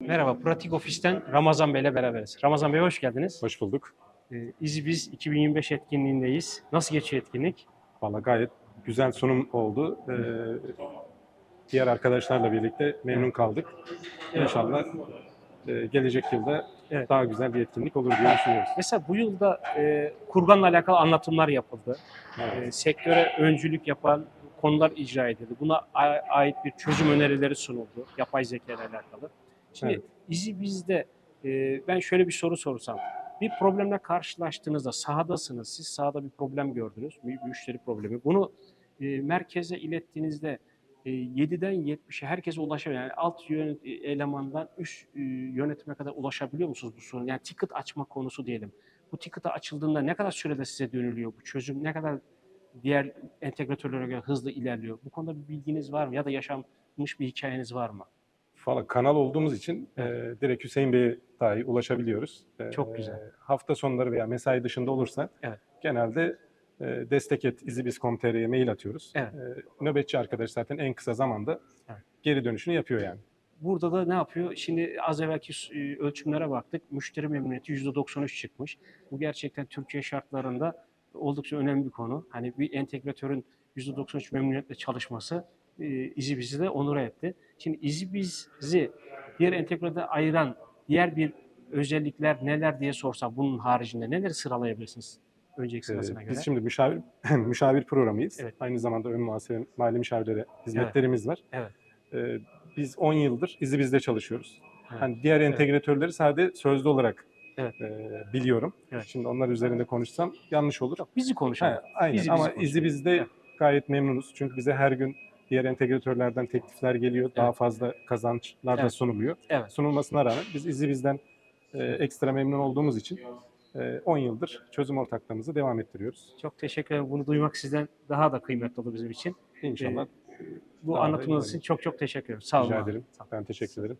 Merhaba, Pratik Ofis'ten Ramazan Bey ile beraberiz. Ramazan Bey hoş geldiniz. Hoş bulduk. Ee, İZBiz 2025 etkinliğindeyiz. Nasıl geçiyor etkinlik? Valla gayet güzel sunum oldu. Ee, diğer arkadaşlarla birlikte memnun kaldık. İnşallah e, gelecek yılda Evet. daha güzel bir etkinlik olur diye düşünüyoruz. Mesela bu yılda e, kurganla alakalı anlatımlar yapıldı. E, sektöre öncülük yapan konular icra edildi. Buna ait bir çözüm önerileri sunuldu. Yapay zeka ile alakalı. Şimdi Evet. İZBiz'de e, ben şöyle bir soru sorsam. Bir problemle karşılaştığınızda sahadasınız. Siz sahada bir problem gördünüz. Bir müşteri problemi. Bunu e, merkeze ilettiğinizde e, 7'den 70'e herkese ulaşabiliyor. Yani alt yönet, elemandan üst e, yönetime kadar ulaşabiliyor musunuz bu sorun? Yani ticket açma konusu diyelim. Bu ticket'a açıldığında ne kadar sürede size dönülüyor? Bu çözüm ne kadar diğer entegratörlere göre hızlı ilerliyor? Bu konuda bir bilginiz var mı? Ya da yaşanmış bir hikayeniz var mı? Valla kanal olduğumuz için e, direkt Hüseyin Bey'e dahi ulaşabiliyoruz. E, Çok güzel. Hafta sonları veya mesai dışında olursa Evet. genelde e, destek et izibiz.com.tr'ye mail atıyoruz. Evet. E, nöbetçi arkadaş zaten en kısa zamanda Evet. geri dönüşünü yapıyor yani. Burada da ne yapıyor? Şimdi az evvelki e, ölçümlere baktık. Müşteri memnuniyeti %93 çıkmış. Bu gerçekten Türkiye şartlarında oldukça önemli bir konu. Hani bir entegratörün %93 memnuniyetle çalışması e, izi bizi de onur etti. Şimdi izi bizi diğer entegratörde ayıran diğer bir özellikler neler diye sorsam bunun haricinde neleri sıralayabilirsiniz önceki Ee, sırasına göre? Biz şimdi müşavir müşavir programıyız. Evet. Aynı zamanda ön muhasebe mali müşavirlere hizmetlerimiz var. Evet. Ee, biz 10 yıldır izi bizde çalışıyoruz. Evet. Hani diğer entegratörleri sadece sözlü olarak Evet. e, biliyorum. Evet. Şimdi onlar üzerinde konuşsam yanlış olur. Bizi konuşalım. Ha, aynen Bizi- ama bizi izi bizde Evet. gayet memnunuz. Çünkü bize her gün diğer entegratörlerden teklifler geliyor. Daha Evet. fazla kazançlar da Evet. sunuluyor. Evet. Sunulmasına rağmen biz izi bizden e, ekstra memnun olduğumuz için e, 10 yıldır çözüm ortaklığımızı devam ettiriyoruz. Çok teşekkür ederim. Bunu duymak sizden daha da kıymetli oldu bizim için. İnşallah Bu Daha da anlatımınız için çok çok teşekkür ederim. Sağ olun. rica ederim. Ben teşekkür ederim.